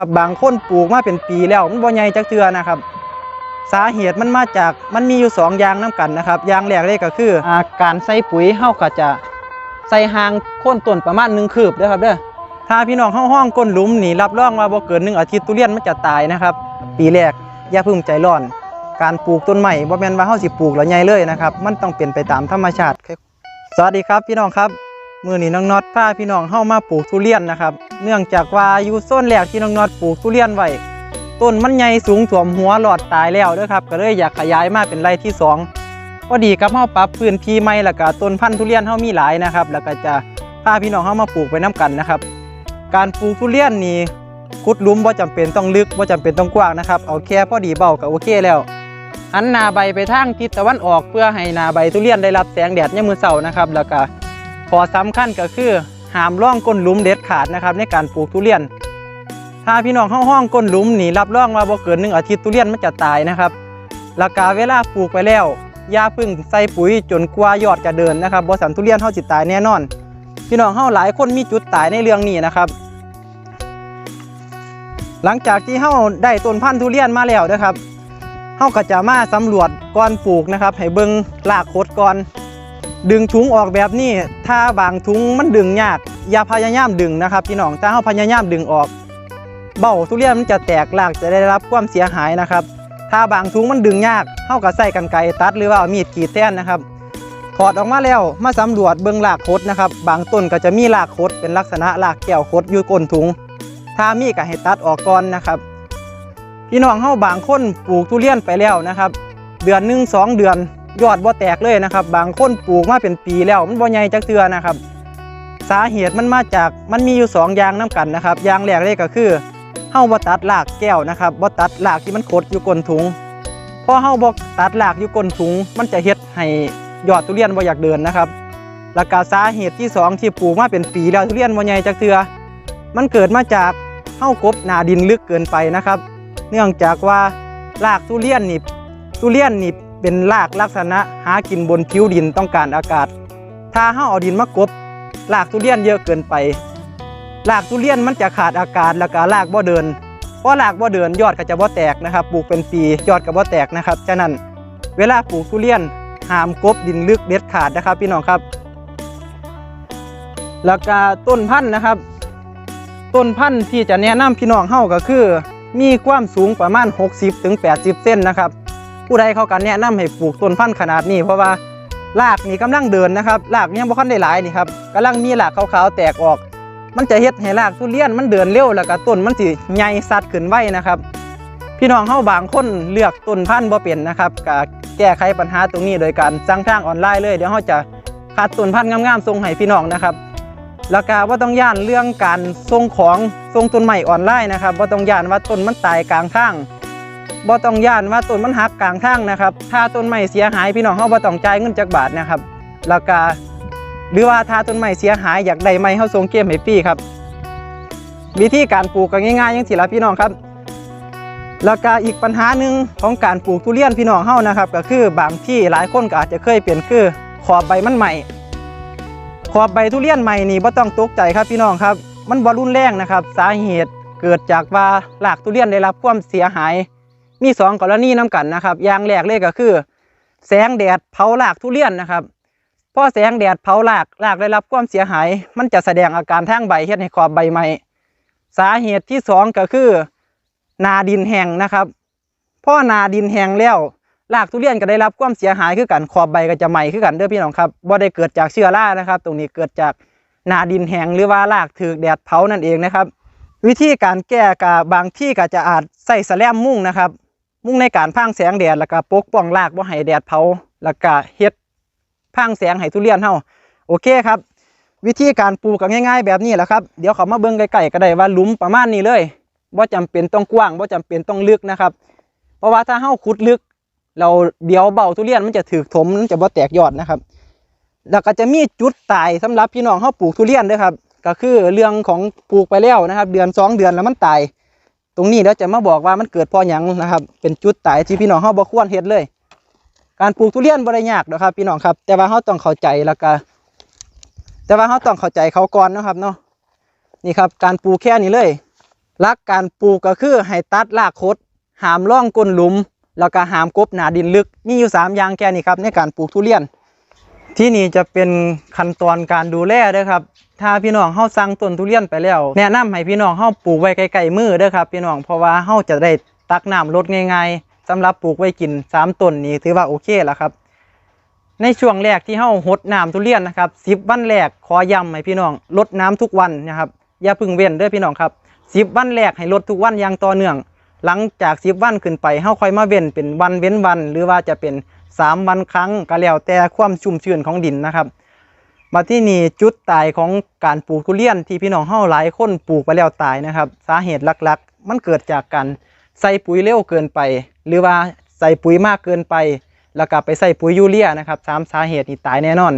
ครับบางคนปลูกมาเป็นปีแล้วมันบ่ใหญ่จักเทือนะครับ สาเหตุมันมาจากมันมีอยู่สองอย่างน้กันนะครับอย่างแรกเลยก็คืออาการใส่ปุ๋ยเฮาก็จะใส่ห่างโค่นต้นประมาณหนึ่งคืบเด้อครับเด้อถ้าพี่น้องเฮาห้องก้นหลุมนี่รับรองว่าบ่เกินหนึ่งอาทิตย์ทุเรียนมันจะตายนะครับ ปีแรกอย่าพึ่งใจร้อน การปลูกต้นใหม่บ่แม่นว่าเฮาสิปลูกแล้วใหญ่เลยนะครับ มันต้องเป็นไปตามธรรมชาติ สวัสดีครับพี่น้องครับ มือนี้น้องน็อตพาพี่น้องเข้ามาปลูกทุเรียนนะครับ เนื่องจากว่าอยู่โซนแรกที่น้องน็อตปลูกทุเรียนไว้ต้นมันใหญ่สูงถ่วมหัวหลอดตายแล้วด้อครับ ก็เลยอยากขยายมาเป็นไร่ที่สองพอดีกับเฮาปรับพื้นที่ใหม่แล้วก็ต้นพันธุ์ทุเรียนเฮามีหลายนะครับ แล้วก็จะพาพี่น้องเข้ามาปลูกไปน้กันนะครับ การปลูกทุเรียนนี่ขุดลุมบ่าจำเป็นต้องลึกบ่าจำเป็นต้องกว้างนะครับเอาแค่พอดีเบาก็โอเคแล้วหันนาใบไปทางทิศตะวันออกเพื่อให้นาใบทุเรียนได้รับแสงแดดยามมื้อเช้านะครับ แล้วก็ ขอสำคัญก็คือห้ามร่องก้นหลุมเด็ดขาดนะครับในการปลูกทุเรียน ถ้าพี่น้องเข้าห้องก้นหลุมนี่รับรองว่าบ่เกินหนึ่งอาทิตย์ทุเรียนมันจะตายนะครับแล้วก็เวลาปลูกไปแล้วยาพึ่งใส่ปุ๋ยจนกว่ายอดจะเดินนะครับบ่สันทุเรียนเฮาสิตตายแน่นอน พี่น้องเฮาหลายคนมีจุดตายในเรื่องนี้นะครับ หลังจากที่เฮาได้ต้นพันธุ์ทุเรียนมาแล้วนะครับเฮาก็จะมาสำรวจก่อนปลูกนะครับ ให้เบิ่งรากโคดก่อน ดึงถุงออกแบบนี้ถ้าบางถุงมันดึงยากอย่าพยายามดึงนะครับพี่น้องถ้าเราพยายามดึงออก เบ้าทุเรียนมันจะแตกรากจะได้รับความเสียหายนะครับ ถ้าบางถุงมันดึงยากเท่ากับใส่กันไกตัดหรือว่ามีดกรีดแท่นนะครับถอดออกมาแล้วมาสำรวจเบื้องรากคดนะครับ บางต้นก็จะมีรากคดเป็นลักษณะรากแก้วคดอยู่ก้นถุง ถ้ามีก็ให้ตัดออกก่อนนะครับพี่น้องเฮาบางคนปลูกทุเรียนไปแล้วนะครับ เดือนหนึ่งสองเดือน ยอดบ่แตกเลยนะครับ บางคนปลูกมาเป็นปีแล้ว มันบ่ใหญ่จักเทือนะครับ สาเหตุมันมาจากมันมีอยู่สองอย่างน้กันนะครับอย่างแรกเลยก็คือเฮาบ่ตัดรากแก้วนะครับบ่ตัดรากที่มันขดอยู่ก้นถุงพอเฮาบ่ตัดรากอยู่ก้นถุง มันจะเฮ็ดให้ยอดทุเรียนบ่อยากเดินนะครับแล้วก็สาเหตุที่สองที่ปลูกมาเป็นปีแล้วทุเรียนบ่ใหญ่จักเทือมันเกิดมาจากเฮากบหนาดินลึกเกินไปนะครับ เนื่องจากว่ารากทุเรียนนี่ทุเรียนนี่ เป็นรากลักษณะหากินบนผิวดินต้องการอากาศ ถ้าเฮาเอาดินมากบรากทุเรียนเยอะเกินไปรากทุเรียนมันจะขาดอากาศแล้วก็รากบ่เดินเพราะรากบ่เดินยอดก็จะบ่แตกนะครับ ปลูกเป็นปียอดก็บ่แตกนะครับฉะนั้นเวลาปลูกทุเรียนห้ามกบดินลึกเด็ดขาดนะครับ พี่น้องครับ แล้วก็ต้นพันธุ์นะครับ ต้นพันธุ์ที่จะแนะนำพี่น้องเฮาก็คือ มีความสูงประมาณ 60ถึง80 เซนนะครับ ผู้ใดเขากันแนะนำให้ปลูกต้นพันธุ์ขนาดนี้ เพราะว่ารากนี่กำลังเดินนะครับรากยังบ่คันได้หลายนี่ครับกำลังมีรากขาวๆแตกออก มันจะเฮ็ดให้รากทุเรียนมันเดินเร็วแล้วก็ต้นมันสิใหญ่สัดขึ้นไวนะครับพี่น้องเฮาบางคนเลือกต้นพันธุ์บ่เป็นนะครับก็แก้ไขปัญหาตรงนี้โดยการสั่งทางออนไลน์เลยเดี๋ยวเฮาจะคัดต้นพันธุ์งามๆส่งให้พี่น้องนะครับแล้วก็ว่าต้องย่านเรื่องการส่งของส่งต้นใหม่ออนไลน์นะครับว่าต้องย่านว่าต้นมันตายกลางทาง บ่ต้องย่านว่าต้นมันหักกลางทางนะครับ ถ้าต้นใหม่เสียหายพี่น้องเฮาบ่ต้องจ่ายเงินจักบาทนะครับแล้วก็หรือว่าถ้าต้นใหม่เสียหายอยากได้ใหม่เฮาส่งเกมให้ฟรีครับวิธีการปลูกก็ง่ายๆอย่างที่ละพี่น้องครับ แล้วก็อีกปัญหาหนึ่งของการปลูกทุเรียนพี่น้องเฮานะครับ ก็คือบางที่หลายคนก็อาจจะเคยเป็นคือขอบใบมันใหม่ ขอบใบทุเรียนใหม่นี่บ่ต้องตกใจครับพี่น้องครับ มันบ่รุนแรงนะครับ สาเหตุเกิดจากว่ารากทุเรียนได้รับความเสียหาย มีสองกรณีนํกันนะครับอย่างแรกเลยก็คือ แสงแดดเผารากทุเรียนนะครับพอแสงแดดเผารากรากได้รับความเสียหาย มันจะแสดงอาการทางใบเฮ็ดให้ขอบใบใหม่สาเหตุที่สองก็คือนาดินแห้งนะครับพอนาดินแห้งแล้วรากทุเรียนก็ได้รับความเสียหายคือกันขอบใบก็จะไหม้คือกันเด้อพี่น้องครับบ่ได้เกิดจากเชื้อรานะครับ ตรงนี้เกิดจากนาดินแห้งหรือว่ารากถูกแดดเผานั่นเองนะครับ วิธีการแก้กับบางที่ก็จะอาจใส่แสแลมมุ้งนะครับ มุ้งในการพังแสงแดดแล้วก็ปกป้องรากบ่ให้แดดเผาแล้วก็เฮ็ดพังแสงให้ทุเรียนเฮาโอเคครับ วิธีการปลูกก็ง่าย ๆ แบบนี้แหละครับเดี๋ยวเขามาเบิ่งใกล้ๆก็ได้ว่าหลุมประมาณนี้เลยบ่จำเป็นต้องกว้างบ่จำเป็นต้องลึกนะครับ เพราะว่าถ้าเฮาขุดลึก เราเดี๋ยวเบาทุเรียนมันจะถือถมมันจะบ่แตกยอดนะครับ แล้วก็จะมีจุดตายสำหรับพี่น้องเขาปลูกทุเรียนด้วยครับ ก็คือเรื่องของปลูกไปแล้วนะครับ เดือนสองเดือนแล้วมันตาย ตรงนี้เดี๋ยวจะมาบอกว่ามันเกิดพราะหยังนะครับ เป็นจุดตายที่พี่น้องเขาบ่ควรเฮ็ดเลย การปลูกทุเรียนบ่ได้ยากหรอกครับ พี่น้องครับ แต่ว่าเขาต้องเข้าใจแล้วก็แต่ว่าเขาต้องเข้าใจเขาก่อนนะครับเนาะนี่ครับ การปลูกแค่นี้เลยลักการปลูกก็คือให้ตัดรากคดหามร่องก้นหลุม แล้วก็หามกบหนาดินลึกมีอยู่ 3 อย่างแค่นี้ครับในการปลูกทุเรียน ที่นี่จะเป็นขั้นตอนการดูแลเด้อครับ ถ้าพี่น้องเฮาสั่งต้นทุเรียนไปแล้ว แนะนำให้พี่น้องเฮาปลูกไว้ใกลๆมือเด้อครับพี่น้องเพราะว่าเฮาจะได้ตักน้ำลดง่ายๆสำหรับปลูกไว้กินสามต้นนี้ถือว่าโอเคแล้วครับ ในช่วงแรกที่เฮาหดน้ำทุเรียนนะครับ10วันแรกขอย้ำให้พี่น้องลดน้ำทุกวันนะครับอย่าพึ่งเว้นเด้อพี่น้องครับ10วันแรกให้ลดทุกวันอย่างต่อเนื่อง หลังจาก10วันขึ้นไปเฮาค่อยมาเว้นเป็นวันเว้นวัน หรือว่าจะเป็น 3 วันครั้งก็แล้วแต่ความชุ่มชื้นของดินนะครับ มาที่นี่จุดตายของการปลูกทุเรียนที่พี่น้องเฮาหลายคนปลูกไปแล้วตายนะครับ สาเหตุหลักๆ มันเกิดจากการใส่ปุ๋ยเร็วเกินไป หรือว่าใส่ปุ๋ยมากเกินไป แล้วก็ไปใส่ปุ๋ยยูเรียนะครับสามสาเหตุนี่ตายแน่นอน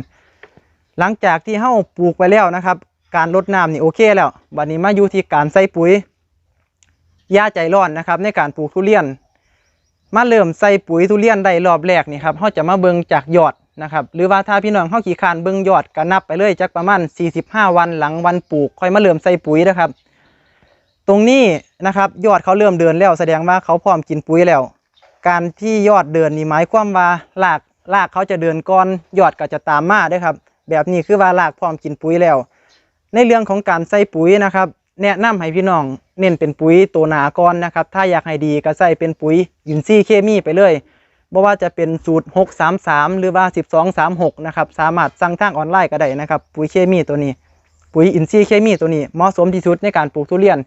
หลังจากที่เฮาปลูกไปแล้วนะครับ การลดน้ำนี่โอเคแล้วบัดนี้มาอยู่ที่การใส่ปุ๋ยย่าใจร้อนนะครับ ในการปลูกทุเรียน มาเริ่มใส่ปุ๋ยทุเรียนได้รอบแรกนี่ครับเขาจะมาเบิ่งจากยอด นะครับหรือว่าถ้าพี่น้องเขาขี่คานเบิ่งยอดก็นับไปเลยจากประมาณ 45 วันหลังวันปลูก ค่อยมาเริ่มใส่ปุ๋ยนะครับ ตรงนี้นะครับยอดเขาเริ่มเดินแล้วแสดงว่าเขาพร้อมกินปุ๋ยแล้ว การที่ยอดเดินนี่หมายความว่ารากรากเขาจะเดินก่อนยอดก็จะตามมาด้วยครับ แบบนี้คือว่ารากพร้อมกินปุ๋ยแล้ว ในเรื่องของการใส่ปุ๋ยนะครับ แนะนำให้พี่น้องเน้นเป็นปุ๋ยตัวหนาก่อนนะครับ ถ้าอยากให้ดีก็ใส่เป็นปุ๋ยอินทรีย์เคมีไปเลย บ่ว่าจะเป็นสูตร 633 หรือว่า 1236 นะครับ สามารถสั่งทางออนไลน์ก็ได้นะครับ ปุ๋ยเคมีตัวนี้ ปุ๋ยอินทรีย์เคมีตัวนี้เหมาะสมที่สุดในการปลูกทุเรียน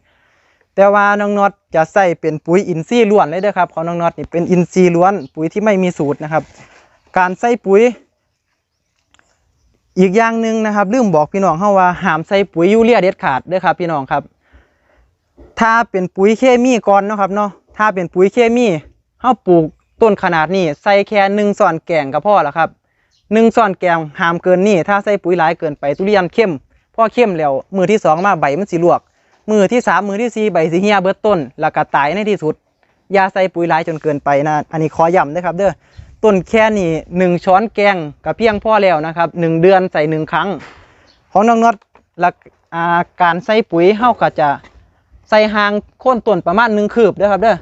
แต่ว่าน้องน็อตจะใส่เป็นปุ๋ยอินทรีย์ล้วนเลยเด้อครับของน้องน็อตนี่เป็นอินทรีย์ล้วน ปุ๋ยที่ไม่มีสูตรนะครับ การใส่ปุ๋ย อีกอย่างหนึ่งนะครับลืมบอกพี่น้องเฮาว่าห้ามใส่ปุ๋ยยูเรียเด็ดขาดเด้อครับพี่น้องครับ ถ้าเป็นปุ๋ยเคมีก่อนนะครับเนาะถ้าเป็นปุ๋ยเคมีเฮาปลูก ต้นขนาดนี้ใส่แค่หนึ่งส่อนแกงก็พอแล้วครับหนึ่งส่อนแกงห้ามเกินนี่ถ้าใส่ปุ๋ยหลายเกินไปทุเรียนเข้มพอเข้มแล้วมือที่สองมาใบมันสิลวก มือที่สามมือที่สี่ใบสิเหียเบิดต้นแล้วก็ตายในที่สุดอย่าใส่ปุ๋ยหลายจนเกินไปนะอันนี้ขอย้ำนะครับ เด้อต้นแค่นี้หนึ่งช้อนแกงก็เพียงพ่อแล้วนะครับหนึ่งเดือนใส่หนึ่งครั้ง ของน้องน็อตหลักการใส่ปุ๋ยเฮาก็จะใส่หางโค่นต้นประมาณหนึ่งคืบเด้อครับเด้อ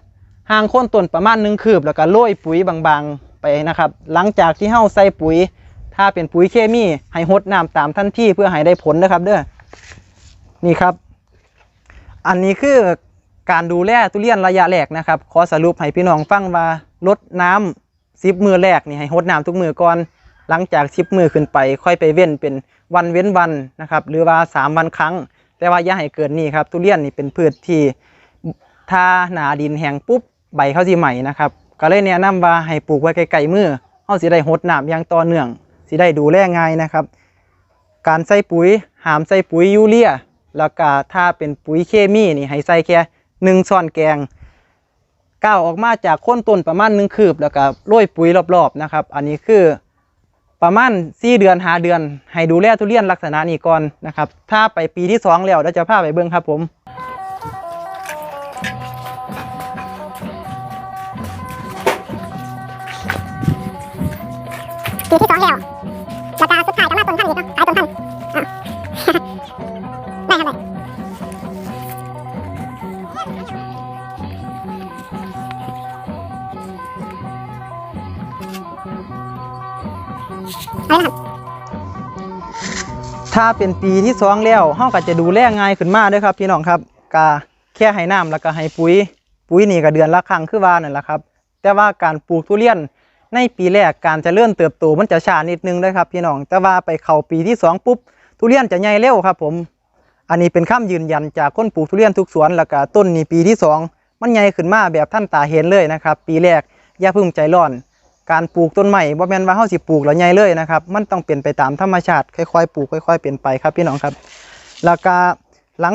หางโค่นต้นประมาณหนึ่งคืบแล้วก็โรยปุ๋ยบางๆไปนะครับ หลังจากที่เฮาใส่ปุ๋ย ถ้าเป็นปุ๋ยเคมีให้หดน้ำตามทันทีเพื่อให้ได้ผลนะครับเด้อนี่ครับ อันนี้คือการดูแลทุเรียนระยะแรกนะครับ ขอสรุปให้พี่น้องฟังว่าลดน้ำสิบมือแรกนี่ให้หดน้ำทุกมือก่อน หลังจากสิบมือขึ้นไป ค่อยไปเว้นเป็นวันเว้นวันนะครับ หรือว่าสามวันครั้ง แต่ว่าอย่าให้เกินนี้ครับทุเรียนนี่เป็นพืชที่ถ้าหนาดินแห้งปุ๊บ ใบเขาสิใหม่นะครับก็เลยแนะนำว่าให้ปลูกไว้ไกลๆมือเขาสิได้หดน้ำอย่างต่อเนื่องสิได้ดูแลง่ายนะครับ การใส่ปุ๋ยหามใส่ปุ๋ยยูเรียแล้วก็ถ้าเป็นปุ๋ยเคมีนี่ให้ใส่แค่หนึ่งช้อนแกงก้าวออกมาจากค้นต้นประมาณหนึ่งคืบแล้วก็โรยปุ๋ยรอบๆนะครับ อันนี้คือประมาณสี่เดือนหาเดือน ให้ดูแลทุเรียนลักษณะนี้ก่อนนะครับ ถ้าไปปีที่สองแล้วเดี๋ยวจะพาไปเบิ้งครับผม ถ้าเป็นปีที่สองแล้วเฮาก็จะดูแลง่ายขึ้นมาเด้อครับ พี่น้องครับก็แค่ให้น้ำแล้วก็ให้ปุ๋ย ปุ๋ยนี่ก็เดือนละครั้งคือว่านั่นแหละครับ แต่ว่าการปลูกทุเรียนในปีแรกการจะเริ่มเติบโตมันจะช้านิดนึงเด้ครับ พี่น้องแต่ว่าไปเข้าปีที่สองปุ๊บ ทุเรียนจะใหญ่เร็วครับ ผม อันนี้เป็นคำยืนยันจากคนปลูกทุเรียนทุกสวนแล้วก็ต้นนี้ปีที่สองมันใหญ่ขึ้นมาแบบท่านตาเห็นเลยนะครับ ปีแรกอย่าพึ่งใจร้อน การปลูกต้นใหม่บ่แม่นว่าเฮาสิปลูกแล้วใหญ่เลยนะครับ มันต้องเป็นไปตามธรรมชาติค่อยๆปลูกค่อย ๆ เปลี่ยนไปครับพี่น้องครับ แล้วก็หลัง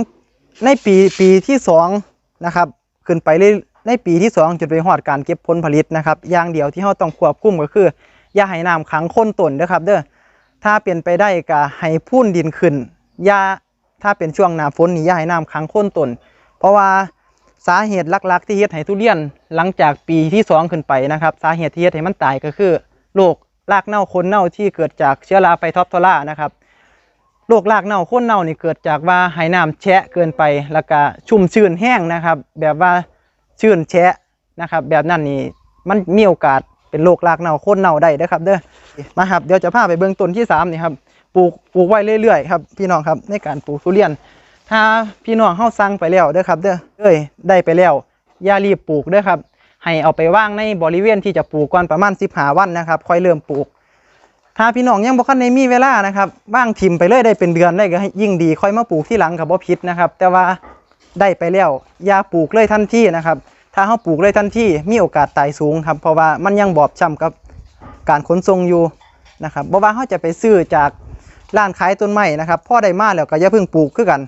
ในปีปีที่สองนะครับขึ้นไปเรื่อยในปีที่สองจนไปฮอดการเก็บผลผลิตนะครับอย่างเดียวที่เฮาต้องควบคุมก็คือ อย่าให้น้ำขังค้นต้นเด้อครับเด้อถ้าเปลี่ยนไปได้ก็ให้พุ่นดินขึ้นอย่าถ้าเป็นช่วงหน้าฝนนี่อย่าให้น้ำขังค้นต้นเพราะว่า สาเหตุหลักๆ ที่เฮ็ดให้ทุเรียนหลังจากปีที่สองขึ้นไปนะครับ สาเหตุที่เฮ็ดให้มันตายก็คือโรครากเน่าคนเน่าที่เกิดจากเชื้อราไฟท็อปโทรานะครับโรครากเน่าคนเน่านี่เกิดจากว่าไหน้ำแฉะเกินไปแล้วก็ชุ่มชื้นแห้งนะครับ แบบว่าชื้นแฉะนะครับ แบบนั้นนี่มันมีโอกาสเป็นโรครากเน่าคนเน่าได้นะครับ เด้อมาครับเดี๋ยวจะพาไปเบื้องต้นที่สามนี่ครับปลูกปลูกไว้เรื่อยๆครับพี่น้องครับในการปลูกทุเรียน ถ้าพี่น้องเฮาสั่งไปแล้วเด้อครับ เด้อเอ้ยได้ไปแล้วอย่ารีบปลูกเด้อครับ ให้เอาไปว่างในบริเวณที่จะปลูกก่อนประมาณ15วันนะครับ ค่อยเริ่มปลูก ถ้าพี่น้องยังบ่คันได้มีเวลานะครับว่างทิมไปเลยได้เป็นเดือนได้ก็ยิ่งดีค่อยมาปลูกที่หลังกับบ่ผิดนะครับ แต่ว่าได้ไปแล้วอย่าปลูกเลยทันทีนะครับ ถ้าเฮาปลูกเลยทันทีมีโอกาสตายสูงครับ เพราะว่ามันยังบอบช้ำกับการขนส่งอยู่นะครับบ่ว่าเฮาจะไปซื้อจากร้านขายต้นไม้นะครับพ่อได้มาแล้วก็อย่าเพิ่งปลูกคือกัน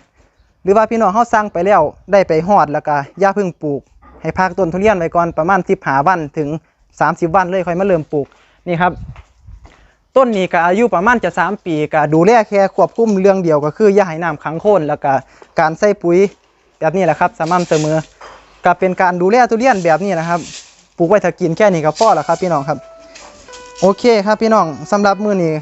รือว่าพี่น้องเฮาสั่งไปแล้วได้ไปฮอดแล้วก็ย่าพิ่งปลูก ให้พักต้นทุเรียนไว้ก่อนประมาณ15วันถึง 30 วันเลยค่อยมาเริ่มปลูกนี่ครับ ต้นนี้ก็อายุประมาณจะ 3 ปีก็ดูแลแค่ควบคุมเรื่องเดียวก็คือย่าให้น้ำขังโคนแล้วก็การใส่ปุ๋ยแบบนี้แหละครับสม่ำเสมอก็เป็นการดูแลทุเรียนแบบนี้นะครับปลูกไว้ถ้ากินแค่นี้ก็พอแล้วครับ พี่น้องครับ โอเคครับพี่น้องสำหรับมื้อนี้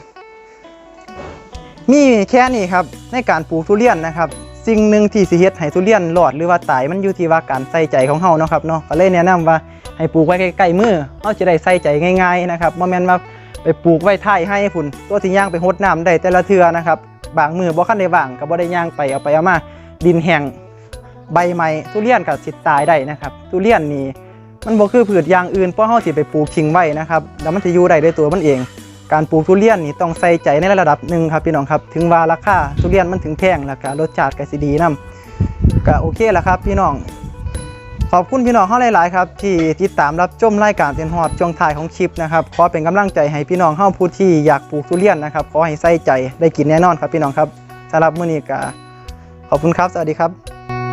มีแค่นี้ครับในการปลูกทุเรียนนะครับ สิ่งหนึ่งที่สิเฮ็ดให้ทุเรียนรอดหรือว่าตายมันอยู่ที่ว่าการใส่ใจของเฮาเนาะครับเนาะก็เลยแนะนำว่าให้ปลูกไว้ใกล้ๆมือเฮาจะได้ใส่ใจง่ายๆนะครับบ่แม่นว่าไปปลูกไว้ท้ายให้พุ่นตัวที่ย่างไปรดน้ำได้แต่ละเทื่อนะครับบางมือบ่คันได้ว่างก็บ่ได้ย่างไปเอาไปเอามาดินแห้งใบไม้ทุเรียนก็สิตายได้นะครับทุเรียนนี่มันบ่คือพืชอย่างอื่นเพราะเฮาสิไปปลูกทิ้งไว้นะครับแล้วมันจะอยู่ได้ด้วยตัวมันเอง การปลูกทุเรียนนี่ต้องใส่ใจในระดับหนึ่งครับพี่น้องครับ ถึงว่าราคาทุเรียนมันถึงแพงแล้วก็รสชาติก็สิดีนํก็โอเคแล้วครับ พี่น้องขอบคุณพี่น้องเฮาหลาย ๆ ครับ ที่ติดตามรับชมรายการเต็นฮอดช่วงท้ายของคลิปนะครับขอเป็นกำลังใจให้พี่น้องเฮาผู้ที่อยากปลูกทุเรียนนะครับขอให้ใส่ใจได้กินแน่นอนครับพี่น้องครับสำหรับมื้อนี้ก็ขอบคุณครับ สวัสดีครับ